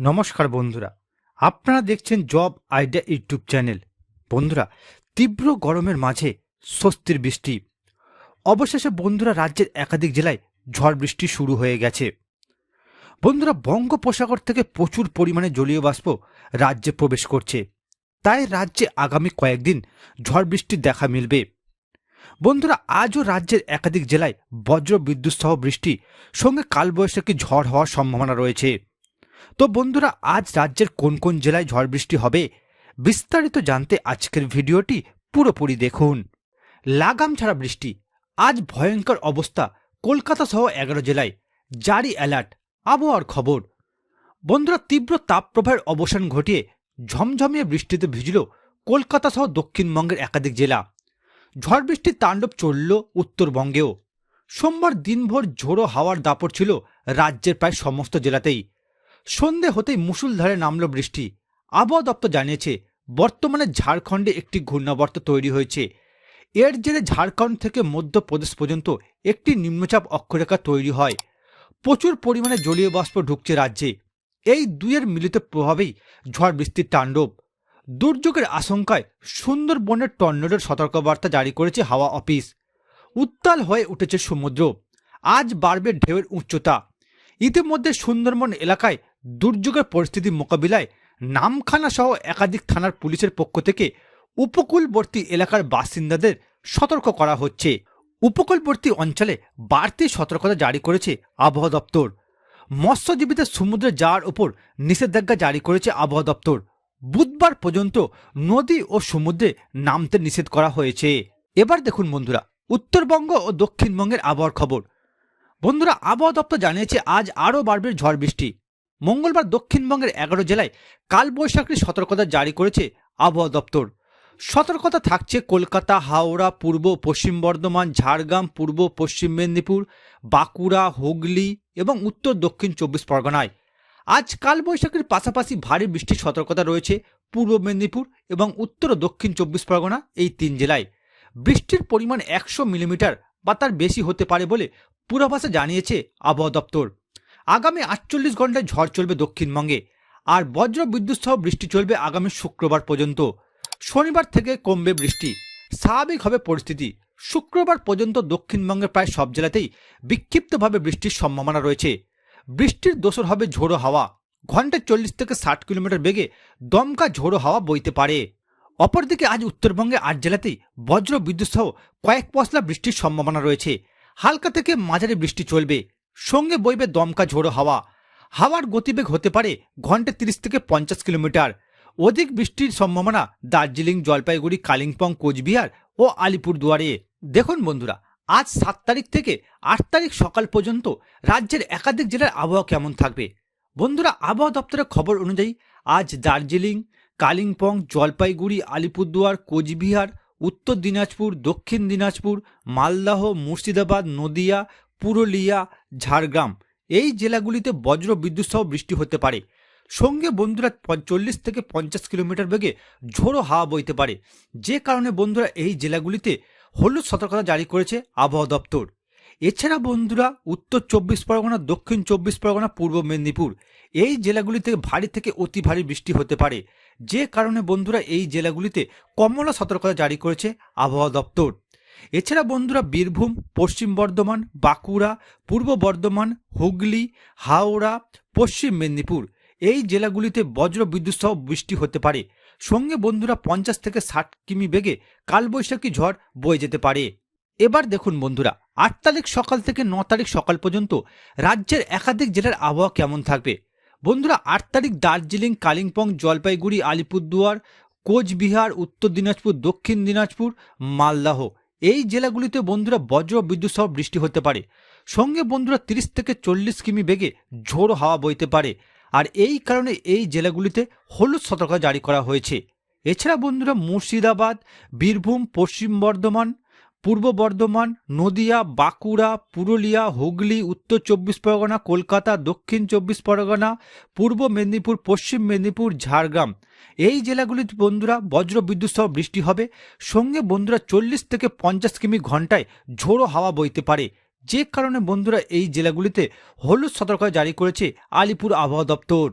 নমস্কার বন্ধুরা। আপনারা দেখছেন জব আইডিয়া ইউটিউব চ্যানেল। বন্ধুরা, তীব্র গরমের মাঝে স্বস্তির বৃষ্টি। অবশেষে বন্ধুরা, রাজ্যের একাধিক জেলায় ঝড় বৃষ্টি শুরু হয়ে গেছে। বন্ধুরা, বঙ্গোপসাগর থেকে প্রচুর পরিমাণে জলীয় বাষ্প রাজ্যে প্রবেশ করছে। তাই রাজ্যে আগামী কয়েকদিন ঝড় বৃষ্টির দেখা মিলবে। বন্ধুরা, আজও রাজ্যের একাধিক জেলায় বজ্র বিদ্যুৎ সহ বৃষ্টি, সঙ্গে কালবৈশাখী ঝড় হওয়ার সম্ভাবনা রয়েছে। তো বন্ধুরা, আজ রাজ্যের কোন কোন জেলায় ঝড় বৃষ্টি হবে, বিস্তারিত জানতে আজকের ভিডিওটি পুরোপুরি দেখুন। লাগাম ছাড়া বৃষ্টি, আজ ভয়ঙ্কর অবস্থা, কলকাতা সহ এগারো জেলায়, জারি অ্যালার্ট, আবহাওয়ার খবর। বন্ধুরা, তীব্র তাপপ্রবাহের অবসান ঘটিয়ে ঝমঝমিয়ে বৃষ্টিতে ভিজল কলকাতা সহ দক্ষিণবঙ্গের একাধিক জেলা। ঝড় বৃষ্টির তাণ্ডব চলল উত্তরবঙ্গেও। সোমবার দিনভর ঝোড়ো হাওয়ার দাপট ছিল রাজ্যের প্রায় সমস্ত জেলাতেই। সন্ধে হতেই মুসুলধারে নামল বৃষ্টি। আবহাওয়া দপ্তর জানিয়েছে, বর্তমানে ঝাড়খণ্ডে একটি ঘূর্ণাবর্ত তৈরি হয়েছে। এর জেরে ঝাড়খণ্ড থেকে মধ্যপ্রদেশ পর্যন্ত একটি নিম্নচাপ অক্ষরেখা তৈরি হয়। প্রচুর পরিমাণে জলীয় বাষ্প ঢুকছে রাজ্যে। এই দুইয়ের মিলিত প্রভাবেই ঝড় বৃষ্টির তাণ্ডব। দুর্যোগের আশঙ্কায় সুন্দরবনের টর্নেডোর সতর্কবার্তা জারি করেছে হাওয়া অফিস। উত্তাল হয়ে উঠেছে সমুদ্র। আজ বাড়বে ঢেউয়ের উচ্চতা। ইতিমধ্যে সুন্দরবন এলাকায় দুর্যোগের পরিস্থিতি মোকাবিলায় নামখানা সহ একাধিক থানার পুলিশের পক্ষ থেকে উপকূলবর্তী এলাকার বাসিন্দাদের সতর্ক করা হচ্ছে। উপকূলবর্তী অঞ্চলে বাড়তি সতর্কতা জারি করেছে আবহাওয়া দপ্তর। মৎস্যজীবীদের সমুদ্রে যাওয়ার উপর নিষেধাজ্ঞা জারি করেছে আবহাওয়া দপ্তর। বুধবার পর্যন্ত নদী ও সমুদ্রে নামতে নিষেধ করা হয়েছে। এবার দেখুন বন্ধুরা, উত্তরবঙ্গ ও দক্ষিণবঙ্গের আবহাওয়ার খবর। বন্ধুরা, আবহাওয়া দপ্তর জানিয়েছে, আজ আরও বাড়বে ঝড় বৃষ্টি। মঙ্গলবার দক্ষিণবঙ্গের এগারো জেলায় কালবৈশাখীর সতর্কতা জারি করেছে আবহাওয়া দপ্তর। সতর্কতা থাকছে কলকাতা, হাওড়া, পূর্ব, পশ্চিম বর্ধমান, ঝাড়গ্রাম, পূর্ব, পশ্চিম মেদিনীপুর, বাঁকুড়া, হুগলি এবং উত্তর দক্ষিণ চব্বিশ পরগনায়। আজ কালবৈশাখীর পাশাপাশি ভারী বৃষ্টির সতর্কতা রয়েছে পূর্ব মেদিনীপুর এবং উত্তর ও দক্ষিণ চব্বিশ পরগনা এই তিন জেলায়। বৃষ্টির পরিমাণ একশো মিলিমিটার বা তার বেশি হতে পারে বলে পূর্বাভাসে জানিয়েছে আবহাওয়া দপ্তর। আগামী আটচল্লিশ ঘন্টায় ঝড় চলবে দক্ষিণবঙ্গে আর বজ্র বিদ্যুৎ সহ বৃষ্টি চলবে আগামী শুক্রবার পর্যন্ত। শনিবার থেকে কমবে বৃষ্টি। স্বাভাবিক হবে পরিস্থিতি। শুক্রবার পর্যন্ত দক্ষিণবঙ্গের প্রায় সব জেলাতেই বিক্ষিপ্তভাবে বৃষ্টির সম্ভাবনা রয়েছে। বৃষ্টির দোসর হবে ঝোড়ো হাওয়া। ঘন্টায় চল্লিশ থেকে ষাট কিলোমিটার বেগে দমকা ঝোড়ো হাওয়া বইতে পারে। অপরদিকে আজ উত্তরবঙ্গে আট জেলাতেই বজ্র বিদ্যুৎ সহ কয়েক পশলা বৃষ্টির সম্ভাবনা রয়েছে। হালকা থেকে মাঝারি বৃষ্টি চলবে। সঙ্গে বইবে দমকা ঝোড়ো হাওয়া। হাওয়ার গতিবেগ হতে পারে ঘণ্টা তিরিশ থেকে পঞ্চাশ কিলোমিটার। অধিক বৃষ্টির সম্ভাবনা দার্জিলিং, জলপাইগুড়ি, কালিম্পং, কোচবিহার ও আলিপুরদুয়ারে। দেখুন বন্ধুরা, আজ সাত তারিখ থেকে আট তারিখ সকাল পর্যন্ত রাজ্যের একাধিক জেলার আবহাওয়া কেমন থাকবে? বন্ধুরা, আবহাওয়া দপ্তরের খবর অনুযায়ী আজ দার্জিলিং, কালিম্পং, জলপাইগুড়ি, আলিপুরদুয়ার, কোচবিহার, উত্তর দিনাজপুর, দক্ষিণ দিনাজপুর, মালদাহ, মুর্শিদাবাদ, নদিয়া পুরুলিয়া, ঝাড়গ্রাম, এই জেলাগুলিতে বজ্র বিদ্যুৎ সহ বৃষ্টি হতে পারে। সঙ্গে বন্ধুরা চল্লিশ থেকে পঞ্চাশ কিলোমিটার বেগে ঝোড়ো হাওয়া বইতে পারে। যে কারণে বন্ধুরা এই জেলাগুলিতে হলুদ সতর্কতা জারি করেছে আবহাওয়া দপ্তর। এছাড়া বন্ধুরা উত্তর চব্বিশ পরগনা, দক্ষিণ চব্বিশ পরগনা, পূর্ব মেদিনীপুর, এই জেলাগুলিতে ভারী থেকে অতি ভারী বৃষ্টি হতে পারে। যে কারণে বন্ধুরা এই জেলাগুলিতে কমলা সতর্কতা জারি করেছে আবহাওয়া দপ্তর। এছাড়া বন্ধুরা বীরভূম, পশ্চিম বর্ধমান, বাঁকুড়া, পূর্ব বর্ধমান, হুগলি, হাওড়া, পশ্চিম মেদিনীপুর। এই জেলাগুলিতে বজ্র বিদ্যুৎ সহ বৃষ্টি হতে পারে। সঙ্গে বন্ধুরা পঞ্চাশ থেকে ষাট কিমি বেগে কালবৈশাখী ঝড় বয়ে যেতে পারে। এবার দেখুন বন্ধুরা, আট তারিখ সকাল থেকে ন তারিখ সকাল পর্যন্ত রাজ্যের একাধিক জেলার আবহাওয়া কেমন থাকবে? বন্ধুরা, আট তারিখ দার্জিলিং, কালিম্পং, জলপাইগুড়ি, আলিপুরদুয়ার, কোচবিহার, উত্তর দিনাজপুর, দক্ষিণ দিনাজপুর, মালদাহ। এই জেলাগুলিতে বন্ধুরা বজ্র বিদ্যুৎ সহ বৃষ্টি হতে পারে। সঙ্গে বন্ধুরা তিরিশ থেকে চল্লিশ কিমি বেগে ঝোড়ো হাওয়া বইতে পারে। আর এই কারণে এই জেলাগুলিতে হলুদ সতর্কতা জারি করা হয়েছে। এছাড়া বন্ধুরা মুর্শিদাবাদ, বীরভূম, পশ্চিম বর্ধমান পূর্ব বর্ধমান, নদিয়া, বাঁকুড়া, পুরুলিয়া, হুগলি, উত্তর চব্বিশ পরগনা, কলকাতা, দক্ষিণ চব্বিশ পরগনা, পূর্ব মেদিনীপুর, পশ্চিম মেদিনীপুর, ঝাড়গ্রাম। এই জেলাগুলিতে বন্ধুরা বজ্র বিদ্যুৎ সহ বৃষ্টি হবে। সঙ্গে বন্ধুরা চল্লিশ থেকে পঞ্চাশ কিমি ঘন্টায় ঝোড়ো হাওয়া বইতে পারে। যে কারণে বন্ধুরা এই জেলাগুলিতে হলুদ সতর্কতা জারি করেছে আলিপুর আবহাওয়া দপ্তর।